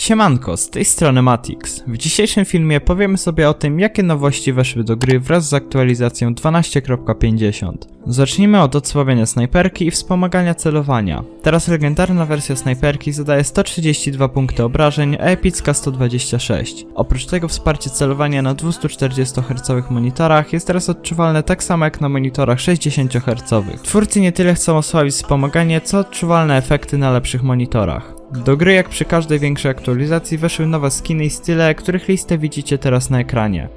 Siemanko, z tej strony Matix. W dzisiejszym filmie powiemy sobie o tym, jakie nowości weszły do gry wraz z aktualizacją 12.50. Zacznijmy od odsłabienia snajperki i wspomagania celowania. Teraz legendarna wersja snajperki zadaje 132 punkty obrażeń, a epicka 126. Oprócz tego wsparcie celowania na 240 Hz monitorach jest teraz odczuwalne tak samo jak na monitorach 60 Hz. Twórcy nie tyle chcą osłabić wspomaganie, co odczuwalne efekty na lepszych monitorach. Do gry jak przy każdej większej aktualizacji weszły nowe skiny i style, których listę widzicie teraz na ekranie.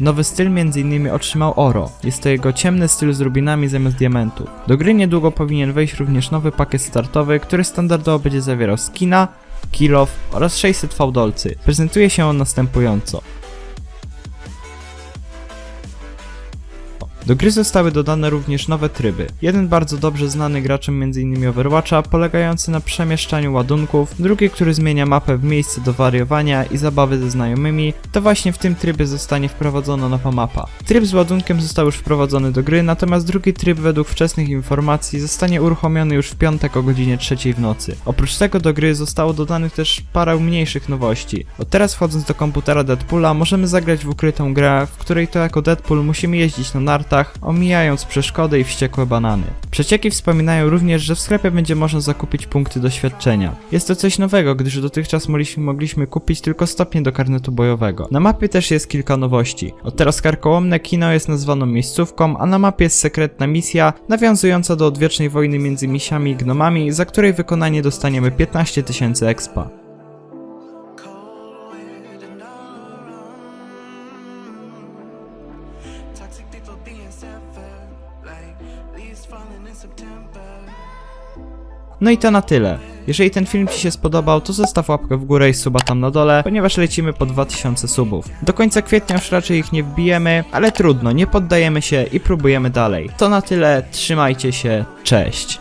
Nowy styl m.in. otrzymał Oro. Jest to jego ciemny styl z rubinami zamiast diamentów. Do gry niedługo powinien wejść również nowy pakiet startowy, który standardowo będzie zawierał skina, kill off oraz 600 fałdolcy. Prezentuje się on następująco. Do gry zostały dodane również nowe tryby. Jeden bardzo dobrze znany graczom m.in. Overwatcha, polegający na przemieszczaniu ładunków, drugi, który zmienia mapę w miejsce do wariowania i zabawy ze znajomymi, to właśnie w tym trybie zostanie wprowadzona nowa mapa. Tryb z ładunkiem został już wprowadzony do gry, natomiast drugi tryb według wczesnych informacji zostanie uruchomiony już w piątek o godzinie 3 w nocy. Oprócz tego do gry zostało dodanych też parę mniejszych nowości. Od teraz wchodząc do komputera Deadpoola możemy zagrać w ukrytą grę, w której to jako Deadpool musimy jeździć na nartach, omijając przeszkody i wściekłe banany. Przecieki wspominają również, że w sklepie będzie można zakupić punkty doświadczenia. Jest to coś nowego, gdyż dotychczas mogliśmy, mogliśmy kupić tylko stopnie do karnetu bojowego. Na mapie też jest kilka nowości. Od teraz karkołomne kino jest nazwaną miejscówką, a na mapie jest sekretna misja nawiązująca do odwiecznej wojny między misiami i gnomami, za której wykonanie dostaniemy 15 tysięcy expa. Toxic people being like leaves falling in September. No i to na tyle. Jeżeli ten film Ci się spodobał, to zostaw łapkę w górę i suba tam na dole, ponieważ lecimy po 2000 subów. Do końca kwietnia już raczej ich nie wbijemy, ale trudno, nie poddajemy się i próbujemy dalej. To na tyle, trzymajcie się, cześć.